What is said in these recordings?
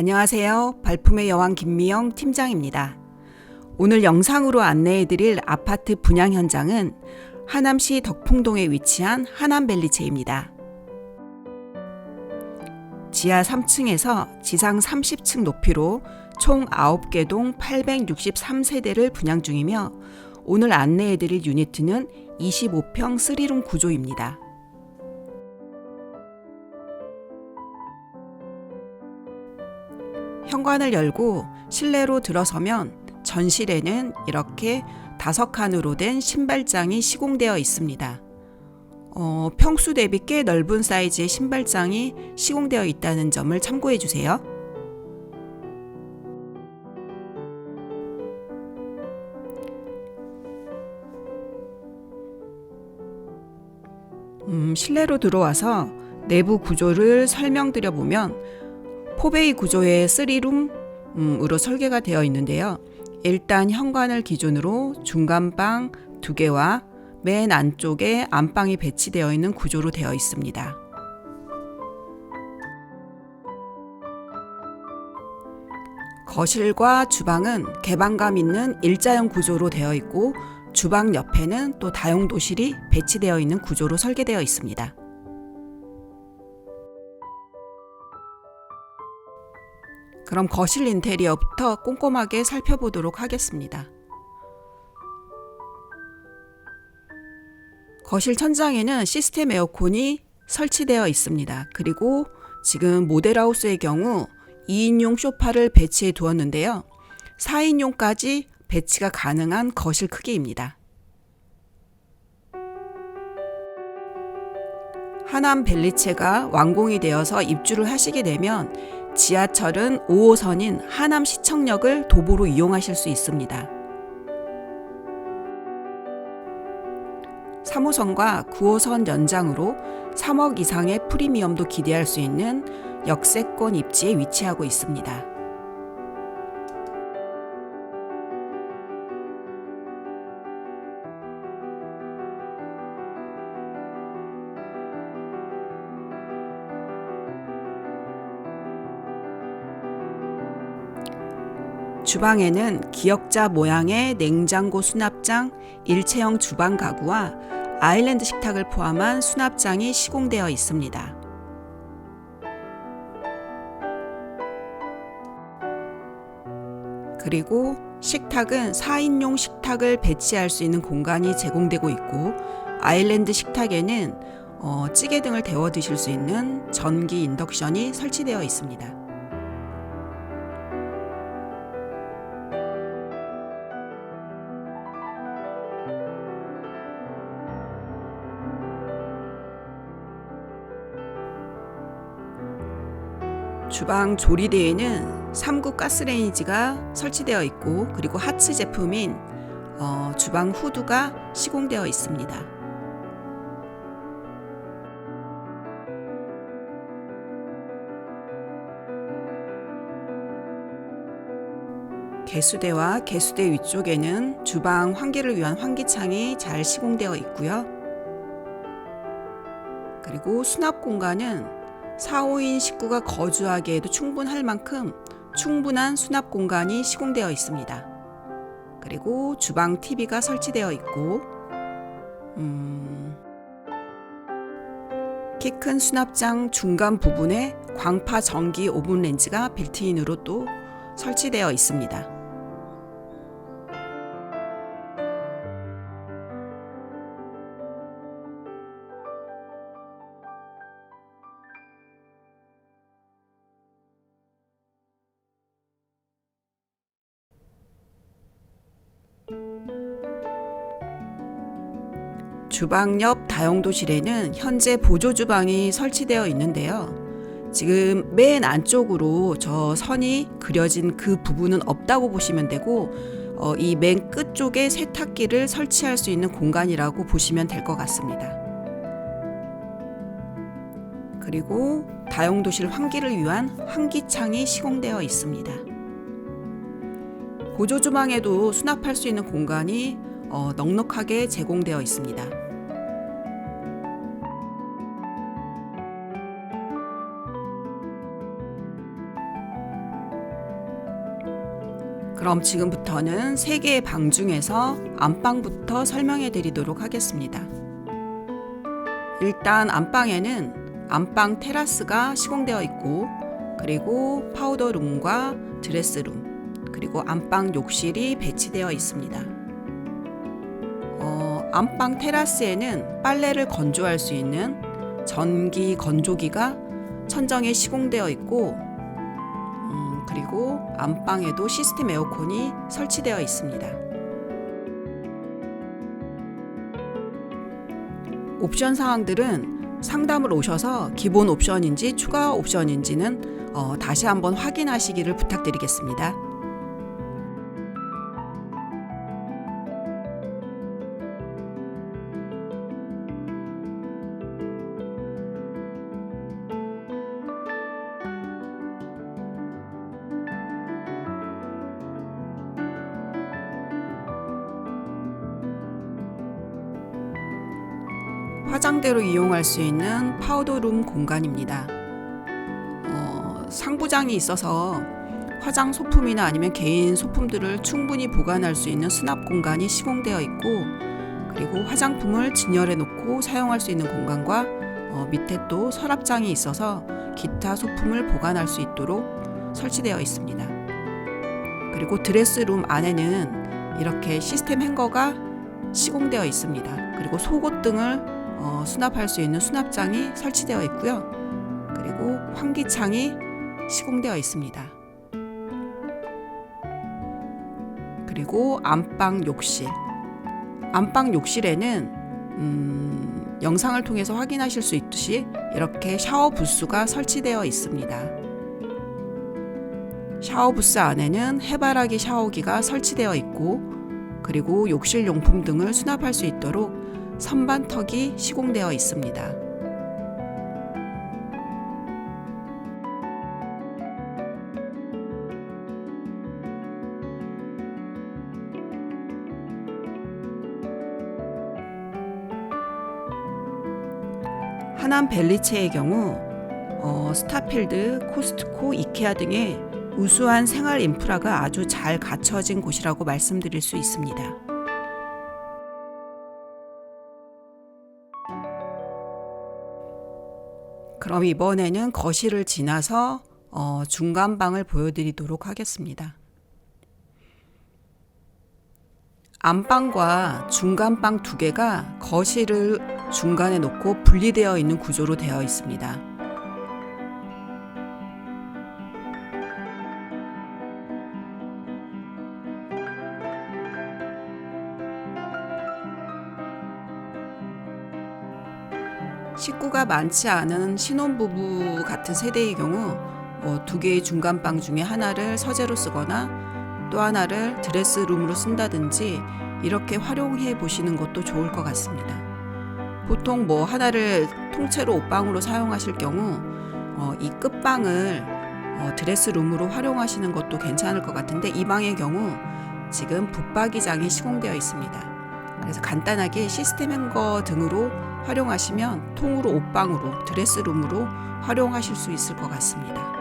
안녕하세요. 발품의 여왕 김미영 팀장입니다. 오늘 영상으로 안내해드릴 아파트 분양 현장은 하남시 덕풍동에 위치한 하남벨리체입니다. 지하 3층에서 지상 30층 높이로 총 9개 동 863세대를 분양 중이며 오늘 안내해드릴 유니트는 25평 3룸 구조입니다. 현관을 열고 실내로 들어서면 전실에는 이렇게 다섯 칸으로 된 신발장이 시공되어 있습니다. 어, 평수 대비 꽤 넓은 사이즈의 신발장이 시공되어 있다는 점을 참고해 주세요. 음, 실내로 들어와서 내부 구조를 설명드려 보면 포베이 구조의 3룸으로 설계가 되어 있는데요. 일단 현관을 기준으로 중간방 두 개와 맨 안쪽에 안방이 배치되어 있는 구조로 되어 있습니다. 거실과 주방은 개방감 있는 일자형 구조로 되어 있고 주방 옆에는 또 다용도실이 배치되어 있는 구조로 설계되어 있습니다. 그럼 거실 인테리어부터 꼼꼼하게 살펴보도록 하겠습니다. 거실 천장에는 시스템 에어컨이 설치되어 있습니다. 그리고 지금 모델하우스의 경우 2인용 소파를 배치해 두었는데요. 4인용까지 배치가 가능한 거실 크기입니다. 하남 벨리체가 완공이 되어서 입주를 하시게 되면 지하철은 5호선인 하남 시청역을 도보로 이용하실 수 있습니다. 3호선과 9호선 연장으로 3억 이상의 프리미엄도 기대할 수 있는 역세권 입지에 위치하고 있습니다. 주방에는 기역자 모양의 냉장고 수납장, 일체형 주방 가구와 아일랜드 식탁을 포함한 수납장이 시공되어 있습니다. 그리고 식탁은 4인용 식탁을 배치할 수 있는 공간이 제공되고 있고 아일랜드 식탁에는 어, 찌개 등을 데워 드실 수 있는 전기 인덕션이 설치되어 있습니다. 주방 조리대에는 3구 가스레인지가 설치되어 있고 그리고 하츠 제품인 어, 주방 후드가 시공되어 있습니다. 개수대와 개수대 위쪽에는 주방 환기를 위한 환기창이 잘 시공되어 있고요. 그리고 수납 공간은 4, 5인 식구가 거주하기에도 충분할 만큼 충분한 수납 공간이 시공되어 있습니다. 그리고 주방 TV가 설치되어 있고, 음, 키큰 수납장 중간 부분에 광파 전기 오븐 렌즈가 빌트인으로 또 설치되어 있습니다. 주방 옆 다용도실에는 현재 보조 주방이 설치되어 있는데요. 지금 맨 안쪽으로 저 선이 그려진 그 부분은 없다고 보시면 되고 어, 이맨 끝쪽에 세탁기를 설치할 수 있는 공간이라고 보시면 될 것 같습니다. 그리고 다용도실 환기를 위한 환기창이 시공되어 있습니다. 보조 주방에도 수납할 수 있는 공간이 어, 넉넉하게 제공되어 있습니다. 그럼 지금부터는 세 개의 방 중에서 안방부터 설명해 드리도록 하겠습니다. 일단 안방에는 안방 테라스가 시공되어 있고 그리고 파우더룸과 드레스룸 그리고 안방 욕실이 배치되어 있습니다. 어, 안방 테라스에는 빨래를 건조할 수 있는 전기 건조기가 천정에 시공되어 있고 음, 그리고 안방에도 시스템 에어컨이 설치되어 있습니다. 옵션 사항들은 상담을 오셔서 기본 옵션인지 추가 옵션인지는 어, 다시 한번 확인하시기를 부탁드리겠습니다. 화장대로 이용할 수 있는 파우더룸 공간입니다. 어, 상부장이 있어서 화장 소품이나 아니면 개인 소품들을 충분히 보관할 수 있는 수납 공간이 시공되어 있고 그리고 화장품을 진열해 놓고 사용할 수 있는 공간과 어, 밑에 또 서랍장이 있어서 기타 소품을 보관할 수 있도록 설치되어 있습니다. 그리고 드레스룸 안에는 이렇게 시스템 행거가 시공되어 있습니다. 그리고 속옷 등을 어, 수납할 수 있는 수납장이 설치되어 있고요. 그리고 환기창이 시공되어 있습니다. 그리고 안방 욕실. 안방 욕실에는 음, 영상을 통해서 확인하실 수 있듯이 이렇게 샤워 부스가 설치되어 있습니다. 샤워 부스 안에는 해바라기 샤워기가 설치되어 있고 그리고 욕실 용품 등을 수납할 수 있도록 선반턱이 시공되어 있습니다. 하남 벨리체의 경우 어, 스타필드, 코스트코, 이케아 등의 우수한 생활 인프라가 아주 잘 갖춰진 곳이라고 말씀드릴 수 있습니다. 그럼 이번에는 거실을 지나서 어, 중간방을 보여드리도록 하겠습니다. 안방과 중간방 두 개가 거실을 중간에 놓고 분리되어 있는 구조로 되어 있습니다. 식구가 많지 않은 신혼부부 같은 세대의 경우 어, 두 개의 중간방 중에 하나를 서재로 쓰거나 또 하나를 드레스룸으로 쓴다든지 이렇게 활용해 보시는 것도 좋을 것 같습니다. 보통 뭐 하나를 통째로 옷방으로 사용하실 경우 어, 이 끝방을 어, 드레스룸으로 활용하시는 것도 괜찮을 것 같은데 이 방의 경우 지금 붙박이장이 시공되어 있습니다. 그래서 간단하게 시스템 행거 등으로 활용하시면 통으로 옷방으로 드레스룸으로 활용하실 수 있을 것 같습니다.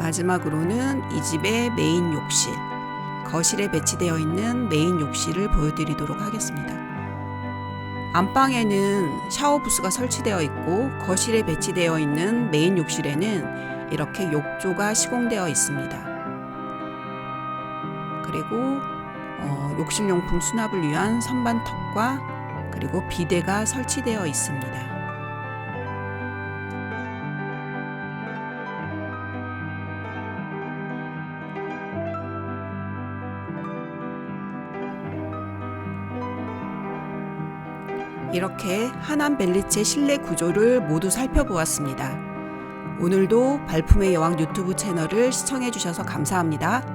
마지막으로는 이 집의 메인 욕실, 거실에 배치되어 있는 메인 욕실을 보여드리도록 하겠습니다. 안방에는 샤워 부스가 설치되어 있고 거실에 배치되어 있는 메인 욕실에는 이렇게 욕조가 시공되어 있습니다. 그리고 어, 욕실용품 수납을 위한 선반턱과 그리고 비데가 설치되어 있습니다. 이렇게 하남 벨리체 실내 구조를 모두 살펴보았습니다. 오늘도 발품의 여왕 유튜브 채널을 시청해 주셔서 감사합니다.